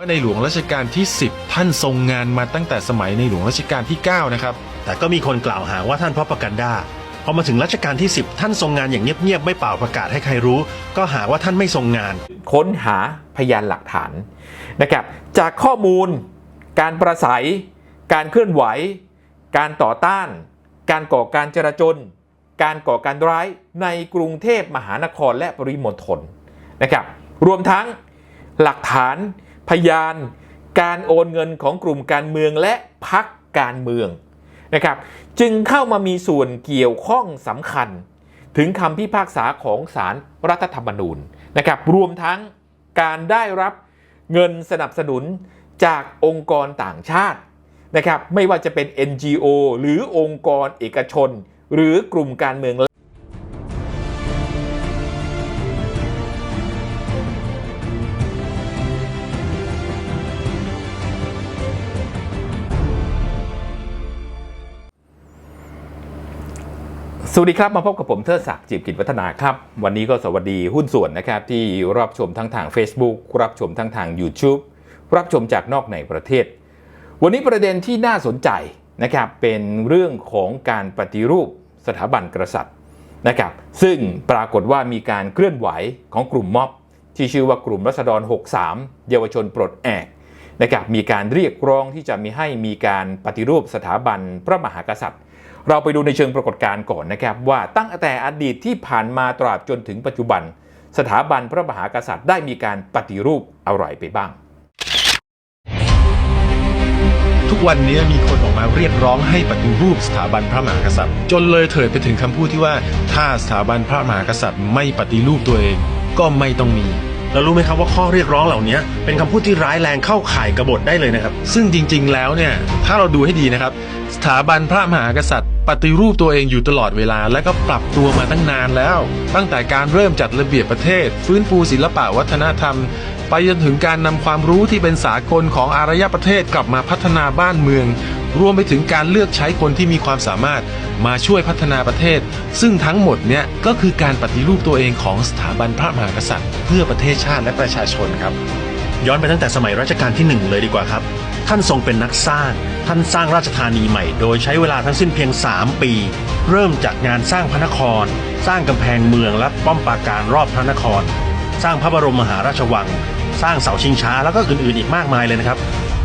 ในหลวงรัชกาลที่ 10 ท่านทรงงานมาตั้งแต่สมัยในหลวงรัชกาลที่ 9 นะครับ แต่ก็มีคนกล่าวหาว่าท่านพระประกันดาพอมาถึงรัชกาลที่ 10 ท่านทรงงานอย่างเงียบๆไม่เป่าประกาศให้ใครรู้ ก็หาว่าท่านไม่ทรงงาน ค้นหาพยานหลักฐานนะครับจากข้อมูล การประสัย การเคลื่อนไหว การต่อต้าน การก่อการจราจน การก่อการร้ายในกรุงเทพมหานครและปริมณฑลนะครับรวมทั้งหลักฐาน พยานการโอนเงินของกลุ่มการเมืองและพักการเมืองนะครับ จึงเข้ามามีส่วนเกี่ยวข้องสำคัญ ถึงคำพิพากษาของศาลรรัฐธรรมนูญนะครับ รวมทั้งการได้รับเงินสนับสนุนจากองค์กรต่างชาตินะครับ ไม่ว่าจะเป็น NGO หรือองค์กรเอกชน หรือกลุ่มการเมือง วัสดีครับมาพบกับผมเทิดศักดิ์จิบกิจวัฒนาครับ วันนี้ก็สวัสดีหุ้นส่วนนะครับที่รับชมทั้งทาง Facebook รับชมทั้งทาง YouTube รับชมจากนอกในประเทศ วันนี้ประเด็นที่น่าสนใจนะครับเป็นเรื่องของการปฏิรูปสถาบันกษัตริย์นะครับซึ่งปรากฏว่ามีการเคลื่อนไหวของกลุ่มม็อบ ที่ชื่อว่ากลุ่มรัษฎร 63 เยาวชนปลดแอกนะครับมีการเรียกร้องที่จะมีให้มีการปฏิรูปสถาบันพระมหากษัตริย์ เราไปดูในเชิงปรากฏการณ์ก่อนนะครับว่าตั้งแต่อดีตที่ผ่านมาตราบจนถึงปัจจุบัน สถาบันพระมหากษัตริย์ได้มีการปฏิรูปอะไรไปบ้าง ทุกวันนี้มีคนออกมาเรียกร้องให้ปฏิรูปสถาบันพระมหากษัตริย์ จนเลยเถิดไปถึงคำพูดที่ว่า ถ้าสถาบันพระมหากษัตริย์ไม่ปฏิรูปตัวเอง ก็ไม่ต้องมี แล้วรู้ไหมครับว่าข้อเรียกร้องเหล่านี้เป็นคำพูดที่ร้ายแรงเข้าข่ายกบฏได้เลยนะครับ ซึ่งจริง ๆ แล้วเนี่ยถ้าเราดูให้ดีนะครับ สถาบันพระมหากษัตริย์ ปฏิรูปตัวเองอยู่ตลอดเวลา และก็ปรับตัวมาตั้งนานแล้ว ตั้งแต่การเริ่มจัดระเบียบประเทศ ฟื้นฟูศิลปะวัฒนธรรม ไปจนถึงการนำความรู้ที่เป็นสากลของอารยประเทศกลับมาพัฒนาบ้านเมือง รวมไปถึงการเลือกใช้คนที่มีความสามารถมาช่วยพัฒนาประเทศ ซึ่งทั้งหมดเนี่ยก็คือการปฏิรูปตัวเองของสถาบันพระมหากษัตริย์ เพื่อประเทศชาติและประชาชนครับ ย้อนไปตั้งแต่สมัยรัชกาลที่หนึ่งเลยดีกว่าครับ ท่านทรงเป็นนักสร้าง ท่านสร้างราชธานีใหม่ โดยใช้เวลาทั้งสิ้นเพียง 3 ปี เริ่มจากงานสร้างพระนคร สร้างกำแพงเมืองและป้อมปราการรอบพระนคร สร้างพระบรมมหาราชวัง สร้างเสาชิงช้าแล้วก็อื่นๆอีกมากมายเลยนะครับ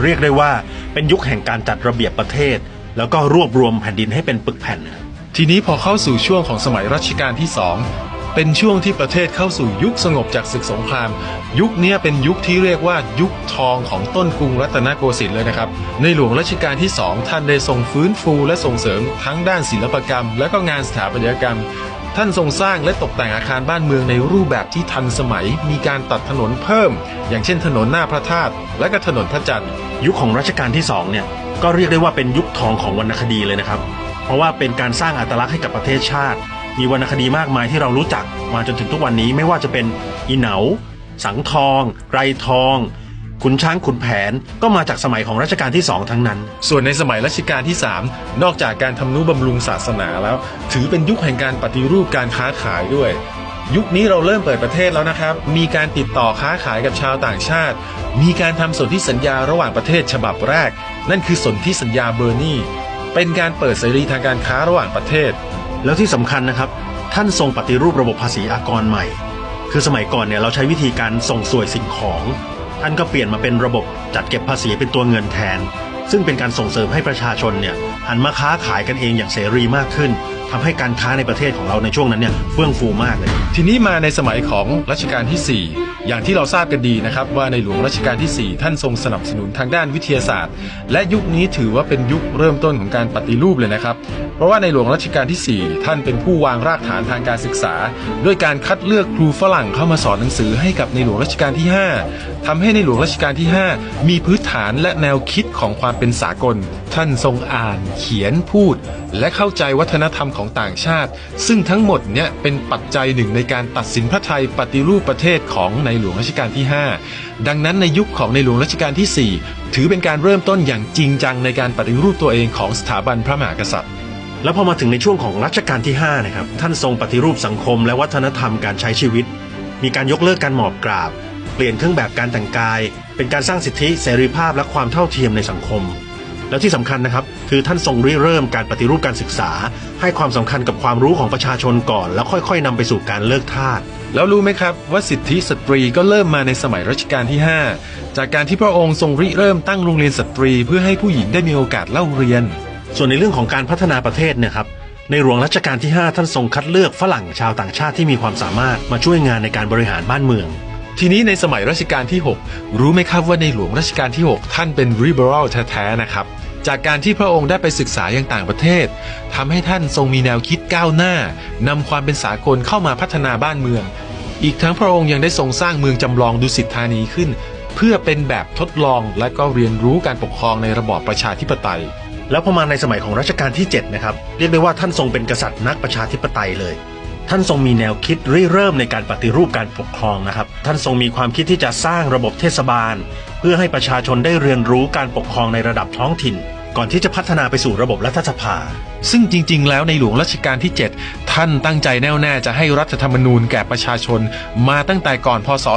เรียกได้ว่าเป็นยุคแห่งการจัดระเบียบประเทศ แล้วก็รวบรวมแผ่นดินให้เป็นปึกแผ่น ทีนี้พอเข้าสู่ช่วงของสมัยรัชกาลที่สองเป็นช่วงที่ประเทศเข้าสู่ยุคสงบจากศึกสงคราม ยุคนี้เป็นยุคที่เรียกว่ายุคทองของต้นกรุงรัตนโกสินทร์เลยนะครับ ในหลวงรัชกาลที่สองท่านได้ทรงฟื้นฟูและส่งเสริมทั้งด้านศิลปกรรม และก็งานสถาปัตยกรรม ท่านทรงสร้างและตกแต่งอาคารบ้านเมืองในรูปแบบที่ทันสมัย มีการตัดถนนเพิ่ม อย่างเช่นถนนหน้าพระธาตุและก็ถนนพระจันทร์ ยุคของรัชกาลที่2เนี่ยก็เรียกได้ว่าเป็นยุคทองของวรรณคดีเลยนะครับ เพราะว่าเป็นการสร้างอัตลักษณ์ให้กับประเทศชาติ มีวรรณคดีมากมายที่เรารู้จักมาจนถึงทุกวันนี้ไม่ว่าจะเป็นอีเหนา สังทอง ไรทอง ขุนช้างขุนแผนก็มาจากสมัยของรัชกาลที่2ทั้งนั้น ส่วนในสมัยรัชกาลที่ 3 นอกจากการทำนุบำรุงศาสนาแล้ว ถือเป็นยุคแห่งการปฏิรูปการค้าขายด้วย ยุคนี้เราเริ่มเปิดประเทศแล้วนะครับ มีการติดต่อค้าขายกับชาวต่างชาติ มีการทำสนธิสัญญาระหว่างประเทศฉบับแรก นั่นคือสนธิสัญญาเบอร์นีเป็นการเปิดเสรีทางการค้าระหว่างประเทศ แล้วที่สำคัญนะครับ ท่านทรงปฏิรูประบบภาษีอากรใหม่ คือสมัยก่อนเนี่ยเราใช้วิธีการส่งสวยสิ่งของ ท่านก็เปลี่ยนมาเป็นระบบจัดเก็บภาษีเป็นตัวเงินแทน ซึ่งเป็นการส่งเสริมให้ประชาชนเนี่ยหันมาค้าขายกันเองอย่างเสรีมากขึ้น ทำให้การค้าในประเทศของเราในช่วงนั้นเนี่ยเฟื่องฟูมากเลย ทีนี้มาในสมัยของรัชกาลที่ 4 อย่างที่เราทราบกันดีนะครับ ว่าในหลวงรัชกาลที่ 4 ท่านทรงสนับสนุนทางด้านวิทยาศาสตร์ และยุคนี้ถือว่าเป็นยุคเริ่มต้นของการปฏิรูปเลยนะครับ เพราะว่าในหลวงรัชกาลที่ 4 ท่านเป็นผู้วางรากฐานทางการศึกษา ด้วยการคัดเลือกครูฝรั่งเข้ามาสอนหนังสือให้กับในหลวงรัชกาลที่ 5ทำให้ในหลวงรัชกาลที่ 5 มีพื้นฐานและแนวคิดของความเป็นสากล ท่านทรงอ่าน เขียนพูด และเข้าใจวัฒนธรรมของต่างชาติ ซึ่งทั้งหมดเนี่ยเป็นปัจจัยหนึ่งในการตัดสินพระไทยปฏิรูปประเทศของในหลวงรัชกาลที่ 5 ดังนั้นในยุคของในหลวงรัชกาลที่ 4 ถือเป็นการเริ่มต้นอย่างจริงจังในการปฏิรูปตัวเองของสถาบันพระมหากษัตริย์ แล้วพอมาถึงในช่วงของรัชกาลที่5นะครับท่านทรงปฏิรูปสังคม และวัฒนธรรมการใช้ชีวิต มีการยกเลิกการหมอบกราบ เปลี่ยนเครื่องแบบการแต่งกาย เป็นการสร้างสิทธิเสรีภาพและความเท่าเทียมในสังคม แล้วที่สำคัญนะครับคือท่านทรงริเริ่มการปฏิรูปการศึกษา ให้ความสำคัญกับความรู้ของประชาชนก่อน แล้วค่อยๆนำไปสู่การเลิกทาสแล้วรู้ไหมครับว่าสิทธิสตรีก็เริ่มมาในสมัยรัชกาลที่ 5 จากการที่พระองค์ทรงริเริ่มตั้งโรงเรียนสตรี เพื่อให้ผู้หญิงได้มีโอกาสเล่าเรียน ส่วนในเรื่องของการพัฒนาประเทศเนี่ยครับในหลวงรัชกาลที่ 5 ท่านทรงคัดเลือกฝรั่งชาวต่างชาติที่มีความสามารถมาช่วยงานในการบริหารบ้านเมือง ทีนี้ในสมัยรัชกาลที่ 6 รู้ไหมครับว่าในหลวงรัชกาลที่ 6 ท่านเป็น liberal แท้ๆนะครับ จากการที่พระองค์ได้ไปศึกษาอย่างต่างประเทศทำให้ท่านทรงมีแนวคิดก้าวหน้านำความเป็นสากลเข้ามาพัฒนาบ้านเมือง อีกทั้งพระองค์ยังได้ทรงสร้างเมืองจำลองดุสิตธานีขึ้น เพื่อเป็นแบบทดลองและก็เรียนรู้การปกครองในระบอบประชาธิปไตย แล้วพอมาในสมัยของรัชกาลที่7นะครับเรียกได้ว่าท่านทรงเป็นกษัตริย์นักประชาธิปไตยเลย ท่านทรงมีแนวคิดริเริ่มในการปฏิรูปการปกครองนะครับ ท่านทรงมีความคิดที่จะสร้างระบบเทศบาล เพื่อให้ประชาชนได้เรียนรู้การปกครองในระดับท้องถิ่น ก่อนที่จะพัฒนาไปสู่ระบบรัฐสภา ซึ่งจริง ๆ แล้วในหลวงรัชกาลที่ 7 ท่านตั้งใจแน่วแน่จะให้รัฐธรรมนูญแก่ประชาชน มาตั้งแต่ก่อนพศ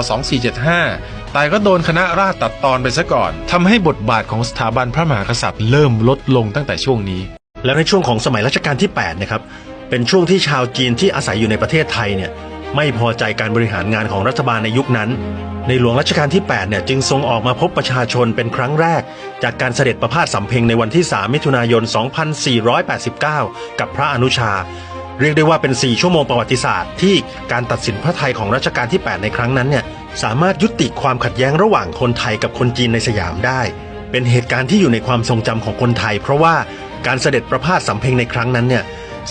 2475 แต่ก็โดนคณะราษฎรตัดตอนไปซะก่อนทำให้บทบาทของสถาบันพระมหากษัตริย์เริ่มลดลงตั้งแต่ช่วงนี้ แล้วในช่วงของสมัยรัชกาลที่8นะครับ เป็นช่วงที่ชาวจีนที่อาศัยอยู่ในประเทศไทยเนี่ยไม่พอใจการบริหารงานของรัฐบาลในยุคนั้น ในหลวงรัชกาลที่ 8 เนี่ยจึงทรงออกมาพบประชาชนเป็นครั้งแรก จากการเสด็จประพาสสำเพ็งในวันที่ 3 มิถุนายน 2489 กับพระอนุชา เรียกได้ว่าเป็น 4 ชั่วโมงประวัติศาสตร์ ที่การตัดสินพระไทยของรัชกาลที่ 8 ในครั้งนั้นเนี่ยสามารถยุติความขัดแย้งระหว่างคนไทยกับคนจีนในสยามได้ เป็นเหตุการณ์ที่อยู่ในความทรงจำของคนไทย เพราะว่าการเสด็จประพาสสำเพ็งในครั้งนั้นเนี่ย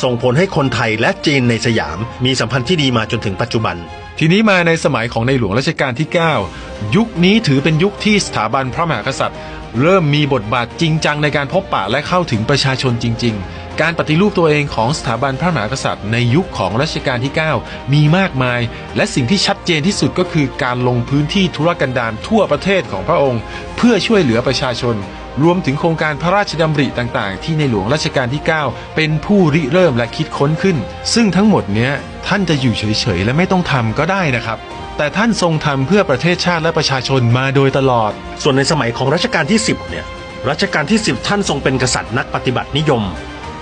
ส่งผลให้คนไทยและจีนในสยาม มีสัมพันธ์ที่ดีมาจนถึงปัจจุบัน ทีนี้มาในสมัยของในหลวงรัชกาลที่ 9 ยุคนี้ถือเป็นยุคที่สถาบันพระมหากษัตริย์ เริ่มมีบทบาทจริงจังในการพบปะและเข้าถึงประชาชนจริง ๆการปฏิรูปตัวเองของสถาบันพระมหากษัตริย์ในยุคของรัชกาลที่ 9 มีมากมาย และสิ่งที่ชัดเจนที่สุดก็คือการลงพื้นที่ธุรกันดารทั่วประเทศของพระองค์ เพื่อช่วยเหลือประชาชน รวมถึงโครงการพระราชดำริต่างๆ ที่ในหลวงรัชกาลที่ 9 เป็นผู้ริเริ่มและคิดค้นขึ้น ซึ่งทั้งหมดเนี้ยท่านจะอยู่เฉยๆ และไม่ต้องทำก็ได้นะครับ แต่ท่านทรงทำเพื่อประเทศชาติและประชาชนมาโดยตลอด ส่วนในสมัยของรัชกาลที่ 10 เนี่ย รัชกาลที่ 10 ท่านทรงเป็นกษัตริย์นักปฏิบัตินิยม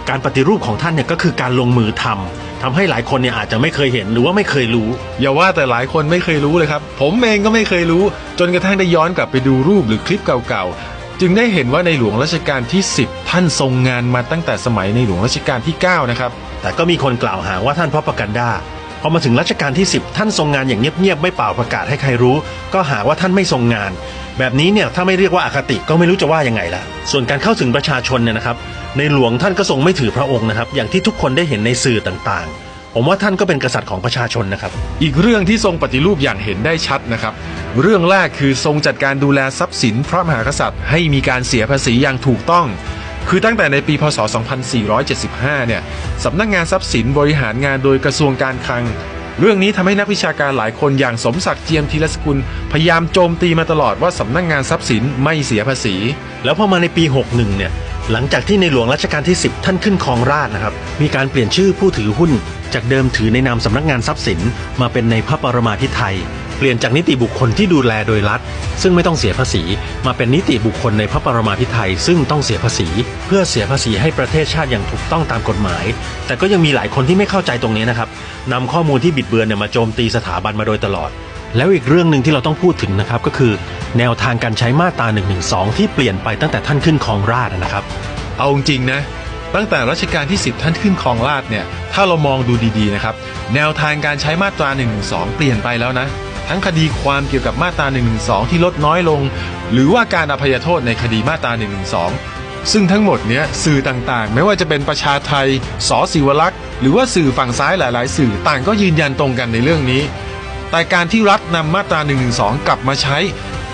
การปฏิรูปของท่านเนี่ยก็คือการลงมือทำทำให้หลายคนเนี่ยอาจจะไม่เคยเห็นหรือว่าไม่เคยรู้ อย่าว่าแต่หลายคนไม่เคยรู้เลยครับ ผมเองก็ไม่เคยรู้ จนกระทั่งได้ย้อนกลับไปดูรูปหรือคลิปเก่าๆ จึงได้เห็นว่าในหลวงรัชกาลที่ 10 ท่านทรงงานมาตั้งแต่สมัยในหลวงรัชกาลที่ 9 นะครับ แต่ก็มีคนกล่าวหาว่าท่านพระประกันดาพอมาถึงรัชกาลที่ 10 ท่านทรงงานอย่างเงียบๆไม่เป่าประกาศให้ใครรู้ ก็หาว่าท่านไม่ทรงงาน แบบนี้เนี่ยถ้าไม่เรียกว่าอาคติก็ไม่รู้จะว่ายังไงละส่วนการเข้าถึงประชาชนเนี่ยนะครับ ในหลวงท่านก็ทรงไม่ถือพระองค์นะครับ อย่างที่ทุกคนได้เห็นในสื่อต่างๆ ผมว่าท่านก็เป็นกษัตริย์ของประชาชนนะครับ อีกเรื่องที่ทรงปฏิรูปอย่างเห็นได้ชัดนะครับ เรื่องแรกคือทรงจัดการดูแลทรัพย์สินพระมหากษัตริย์ ให้มีการเสียภาษีอย่างถูกต้อง คือตั้งแต่ในปีพศ 2475 เนี่ยสำนักงานทรัพย์สินบริหารงานโดยกระทรวงการคลัง เรื่องนี้ทำให้นักวิชาการหลายคนอย่างสมศักดิ์เจียมธีรสกุล พยายามโจมตีมาตลอดว่าสำนักงานทรัพย์สินไม่เสียภาษี แล้วพอมาในปี 61 เนี่ยหลังจากที่ในหลวงรัชกาลที่ 10 ท่านขึ้นครองราชย์นะครับมีการเปลี่ยนชื่อผู้ถือหุ้น จากเดิมถือในนามสำนักงานทรัพย์สินมาเป็นในพระปรมาภิไธยเปลี่ยนจากนิติบุคคลที่ดูแลโดยรัฐ ซึ่งไม่ต้องเสียภาษี มาเป็นนิติบุคคลในพระปรมาภิไธยซึ่งต้องเสียภาษี เพื่อเสียภาษีให้ประเทศชาติอย่างถูกต้องตามกฎหมาย แต่ก็ยังมีหลายคนที่ไม่เข้าใจตรงนี้นะครับนำข้อมูลที่บิดเบือนเนี่ยมาโจมตีสถาบันมาโดยตลอด แล้วอีกเรื่องหนึ่งที่เราต้องพูดถึงนะครับก็คือ แนวทางการใช้มาตรา1นึที่เปลี่ยนไปตั้งแต่ท่านขึ้นครองราชนะครับ เอาจริงนะ ตั้งแต่รัชกาลที่ 10 ท่านขึ้นครองราชเนี่ย ถ้าเรามองดูดีๆนะครับ แนวทางการใช้มาตรา1นึเปลี่ยนไปแล้วนะ ทั้งคดีความเกี่ยวกับมาตรา1นึที่ลดน้อยลง หรือว่าการอภัยโทษในคดีมาตรา1นึซึ่งทั้งหมดเนี้ยสื่อต่างๆ ไม่ว่าจะเป็นประชาไทย สอศิวลักษ์ หรือว่าสื่อฝั่งซ้ายหลาย ๆ สื่อต่างก็ยืนยันตรงกันในเรื่องนี้ แต่การที่รัฐนำมาตรา1นึกลับมาใช้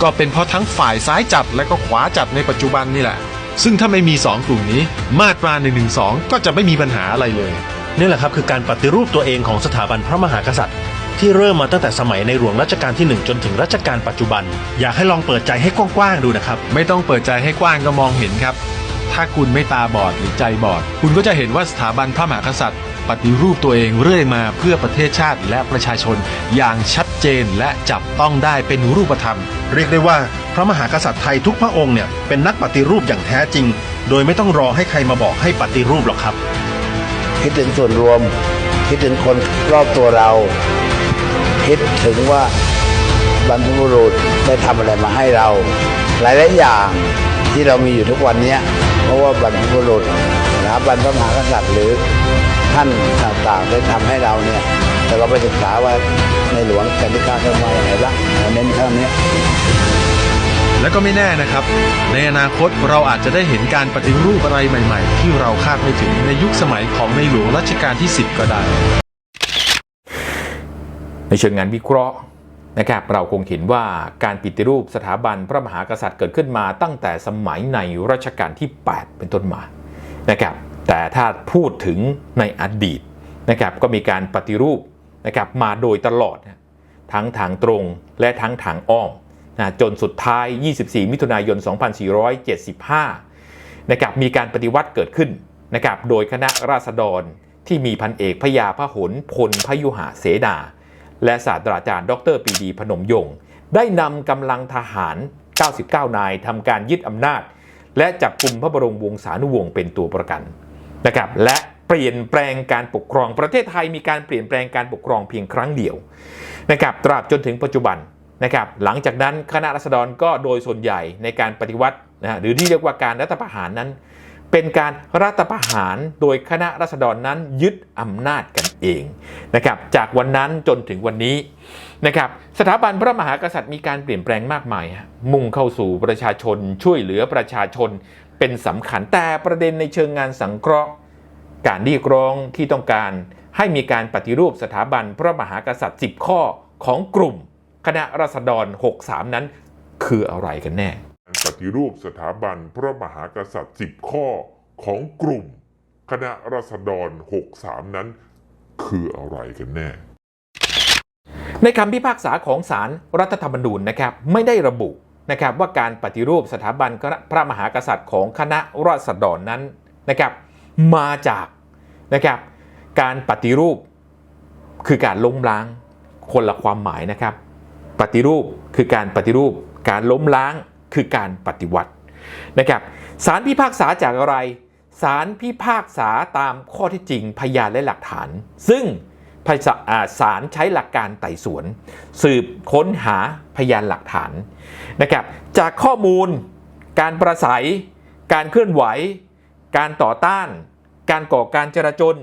ก็เป็นเพราะทั้งฝ่ายซ้ายจัดและก็ขวาจัดในปัจจุบันนี่แหละ ซึ่งถ้าไม่มี 2 กลุ่มนี้ มาตรา1นึก็จะไม่มีปัญหาอะไรเลย นี่แหละครับคือการปฏิรูปตัวเองของสถาบันพระมหากษัตริย์ ที่เริ่มมาตั้งแต่สมัยในหลวงรัชกาลที่ 1 จนถึงรัชกาลปัจจุบัน อยากให้ลองเปิดใจให้กว้างๆดูนะครับ ไม่ต้องเปิดใจให้กว้างก็มองเห็นครับ ถ้าคุณไม่ตาบอดหรือใจบอด คุณก็จะเห็นว่าสถาบันพระมหากษัตริย์ ปฏิรูปตัวเองเรื่อยมาเพื่อประเทศชาติและประชาชนอย่างชัดเจนและจับต้องได้เป็นรูปธรรม เรียกได้ว่าพระมหากษัตริย์ไทยทุกพระองค์เนี่ยเป็นนักปฏิรูปอย่างแท้จริง โดยไม่ต้องรอให้ใครมาบอกให้ปฏิรูปหรอกครับ คิดถึงส่วนรวม คิดถึงคนรอบตัวเรา คิดถึงว่าบรรพบุรุษได้ทำอะไรมาให้เรา หลายๆอย่างที่เรามีอยู่ทุกวันนี้เพราะว่าบรรพบุรุษ บันพระมหากษัตริย์หรือท่านต่างๆได้ทำให้เราเนี่ยแต่เราไปศึกษาว่าในหลวงกันที่การทำมาอย่างไรบ้างเราเน้นเท่านี้และก็ไม่แน่นะครับ ในอนาคตเราอาจจะได้เห็นการปฏิรูปอะไรใหม่ ๆ ที่เราคาดไม่ถึงในยุคสมัยของในหลวงรัชกาลที่ 10 ก็ได้ ในเชิงงานวิเคราะห์นะครับเราคงเห็นว่าการปฏิรูปสถาบันพระมหากษัตริย์เกิดขึ้นมาตั้งแต่สมัยในรัชกาลที่ 8 เป็นต้นมานะครับ แต่ถ้าพูดถึงในอดีตนะครับก็มีการปฏิรูปนะครับมาโดยตลอด ทั้งทางตรงและทั้งทางอ้อมนะจนสุดท้าย 24 มิถุนายน 2475นะครับมีการปฏิวัติเกิดขึ้นนะครับโดยคณะราษฎรที่มีพันเอกพยาพหลพลพยุหะเสดา และศาสตราจารย์ ดรปีดีพนมยงค์ได้นำกำลังทหาร 99 นายทำการยึดอำนาจ และจับกลุ่มพระบรมวงศานุวงศ์เป็นตัวประกัน นะครับและเปลี่ยนแปลงการปกครอง ประเทศไทยมีการเปลี่ยนแปลงการปกครองเพียงครั้งเดียวนะครับตราบจนถึงปัจจุบันนะครับหลังจากนั้นคณะรัษฎรก็โดยส่วนใหญ่ในการปฏิวัตินะฮะหรือที่เรียกว่าการรัฐประหารนั้น เป็นการรัฐประหารโดยคณะรัษฎรนั้นยึดอำนาจกันเองนะครับจากวันนั้นจนถึงวันนี้นะครับสถาบันพระมหากษัตริย์มีการเปลี่ยนแปลงมากมาย มุ่งเข้าสู่ประชาชนช่วยเหลือประชาชน เป็นสำคัญแต่ประเด็นในเชิงงานสังเคราะห์ การเรียกร้องที่ต้องการให้มีการปฏิรูปสถาบันพระมหากษัตริย์ 10 ข้อของกลุ่ม คณะรัษฎร 63 นั้น คืออะไรกันแน่ ปฏิรูปสถาบันพระมหากษัตริย์ 10 ข้อของกลุ่ม คณะรัษฎร 63 นั้น คืออะไรกันแน่ ในคำพิพากษาของศาลรรัฐธรรมนูญนะครับ ไม่ได้ระบุ นะครับว่าการปฏิรูปสถาบันพระมหากษัตริย์ของคณะราษฎรนั้นนะครับมาจากนะครับการปฏิรูปคือการล้มล้างคนละความหมายนะครับ ปฏิรูปคือการปฏิรูป การล้มล้างคือการปฏิวัตินะครับศาลพิพากษาจากอะไรศาลพิพากษาตามข้อที่จริงพยานและหลักฐาน ซึ่ง ศาลใช้หลักการไต่สวน สืบค้นหาพยานหลักฐานนะครับจากข้อมูล การประสัย การเคลื่อนไหว การต่อต้าน การก่อการจราจน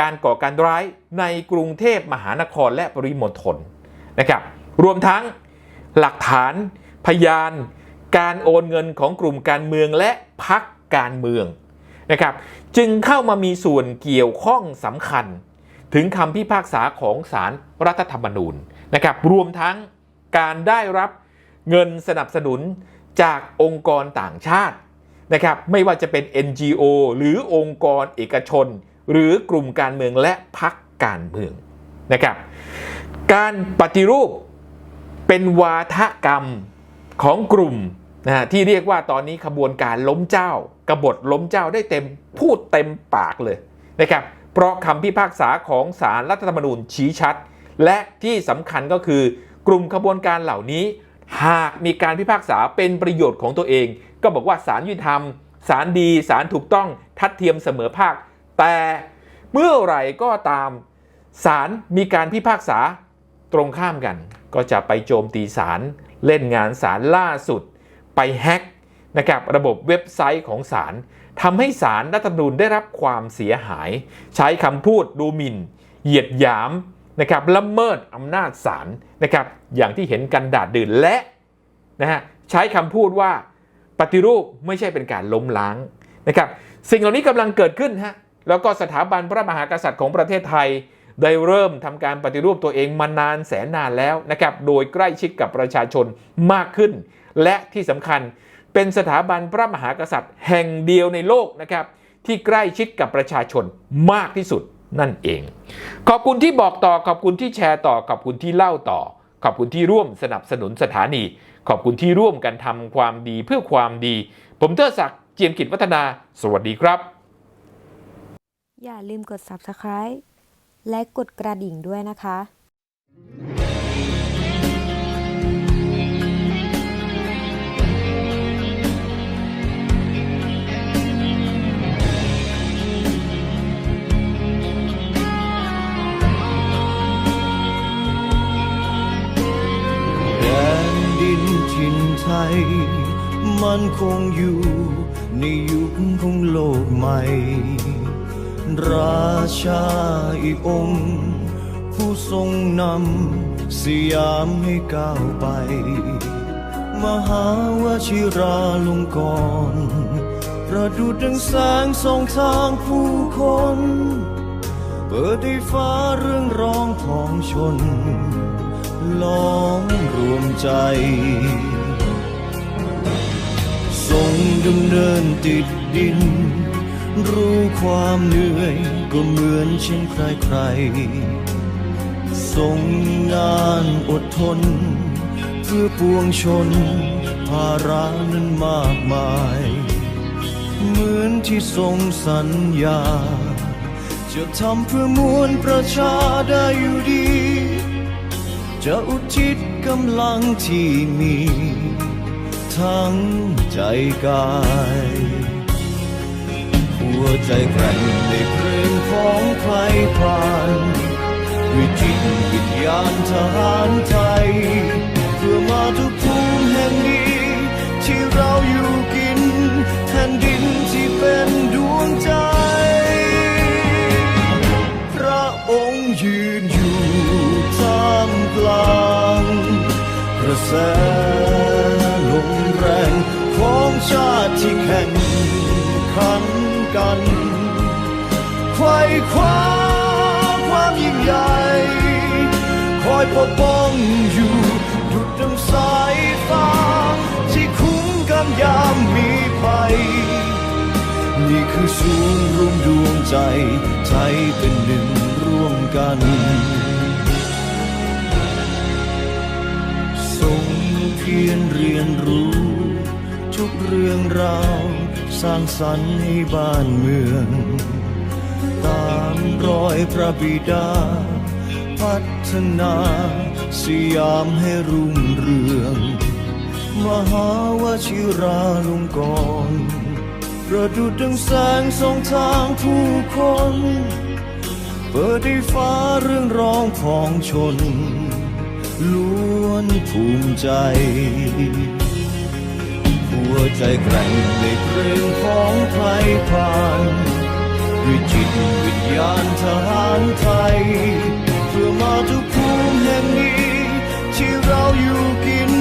การก่อการร้ายในกรุงเทพมหานครและปริมณฑลนะครับรวมทั้งหลักฐานพยาน การโอนเงินของกลุ่มการเมืองและพักการเมืองนะครับจึงเข้ามามีส่วนเกี่ยวข้องสำคัญ ถึงคำพิพากษาของศาลรรัฐธรรมนูญนะครับรวมทั้งการได้รับเงินสนับสนุนจากองค์กรต่างชาตินะครับไม่ว่าจะเป็น NGO หรือองค์กรเอกชน หรือกลุ่มการเมืองและพักการเมืองนะครับการปฏิรูปเป็นวาทกรรมของกลุ่มนะฮะที่เรียกว่าตอนนี้ขบวนการล้มเจ้ากบฏล้มเจ้าได้เต็มพูดเต็มปากเลยนะครับ เพราะคำพิพากษาของศาลรรัฐธรรมนูญชี้ชัด และที่สำคัญก็คือกลุ่มขบวนการเหล่านี้ หากมีการพิพากษาเป็นประโยชน์ของตัวเอง ก็บอกว่าศาลยุติธรรมศาลดีศาลถูกต้องทัดเทียมเสมอภาค แต่เมื่อไหร่ก็ตามศาลมีการพิพากษาตรงข้ามกัน ก็จะไปโจมตีศาลเล่นงานศาลล่าสุด ไปแฮ็กนะครับระบบเว็บไซต์ของศาล ทำให้ศาลรัฐธรรมนูญได้รับความเสียหาย ใช้คำพูดดูหมิ่น เหยียดหยามนะครับละเมิดอำนาจศาลนะครับอย่างที่เห็นกันดาดดื่นและนะฮะใช้คำพูดว่าปฏิรูปไม่ใช่เป็นการล้มล้างนะครับสิ่งเหล่านี้กำลังเกิดขึ้นฮะแล้วก็สถาบันพระมหากษัตริย์ของประเทศไทย ได้เริ่มทำการปฏิรูปตัวเองมานานแสนนานแล้วนะครับโดยใกล้ชิดกับประชาชนมากขึ้น และที่สำคัญ เป็นสถาบันพระมหากษัตริย์ แห่งเดียวในโลกนะครับ ที่ใกล้ชิดกับประชาชนมากที่สุดนั่นเอง ขอบคุณที่บอกต่อขอบคุณที่แชร์ต่อขอบคุณที่เล่าต่อ ขอบคุณที่ร่วมสนับสนุนสถานี ขอบคุณที่ร่วมกันทำความดีเพื่อความดี ผมเทอศักดิ์เจียมกิจวัฒนา สวัสดีครับ อย่าลืมกด subscribe และกดกระดิ่งด้วยนะคะ ถิ่นไทย มันคงอยู่ในยุคของโลกใหม่ ราชาอีกองค์ ผู้ทรงนำสยามให้ก้าวไป มหาวชิราลงกรณประดุดดังแสงส่องทางผู้คน เปิดให้ฟ้าเรื่องร้องของชน ล้อมรวมใจทรงดำเนินติดดิน รู้ความเหนื่อยก็เหมือนเช่นใครใครทรงงานอดทน เพื่อปวงชน ภาระนั้นมากมาย เหมือนที่ทรงสัญญา จะทำเพื่อมวลประชาได้อยู่ดี จะอุทิศกำลังที่มี ทั้งใจกาย หัวใจแกร่งในเพลงของใครผ่านด้วยจิตวิญญาณทหารไทย เพื่อมาทุกภูมิแห่งนี้ ที่เราอยู่กินแผ่นดินที่เป็นดวงใจ ลางกระแสลมแรงของชาติที่แข่งขันกันไขว้คว้าความยิ่งใหญ่ คอยปกป้องอยู่ดุดดังสายฟ้าที่คุ้มกันยามมีภัยนี่คือศูนย์รวมดวงใจไทยเป็นหนึ่งร่วมกัน พียรเรียนรู้ ทุกเรื่องราวสร้างสรรค์ให้บ้านเมือง ตามรอยพระบิดา พัฒนาสยามให้รุ่งเรือง มหาวชิราลงกรณ์ประดุดดังแสงส่องทางผู้คน เปิดให้ฟ้าเรื่องร้องของชน ล้วนภูมิใจ หัวใจแกร่งในเพลงของไทยผ่านด้วยจิตวิญญาณทหารไทย เพื่อมาทุกภูมิแห่งนี้ ที่เราอยู่กิน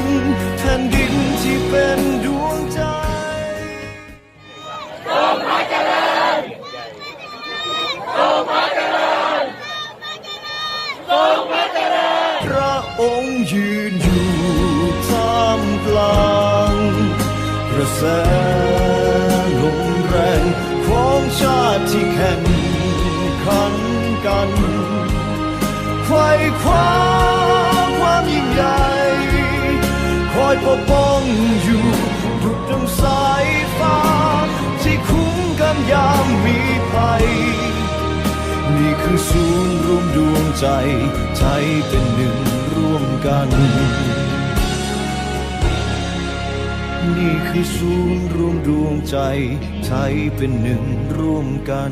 แผ่นดินที่เป็นดวงใจพระอง ค์ยืนอยู่ท่ามกลางกระแสลมแรงของชาติที่แข่งขันกันไขว้คว้าความยิ่งใหญ่คอยปกป้องอยู่ดุดดังสายฟ้า ที่คุ้มกันยามมีภัยนี่คือศูนย์รวมดวงใจไทยเป็นหนึ่ง กัน นี่คือศูนย์รวมดวงใจไทยเป็นหนึ่งร่วมกัน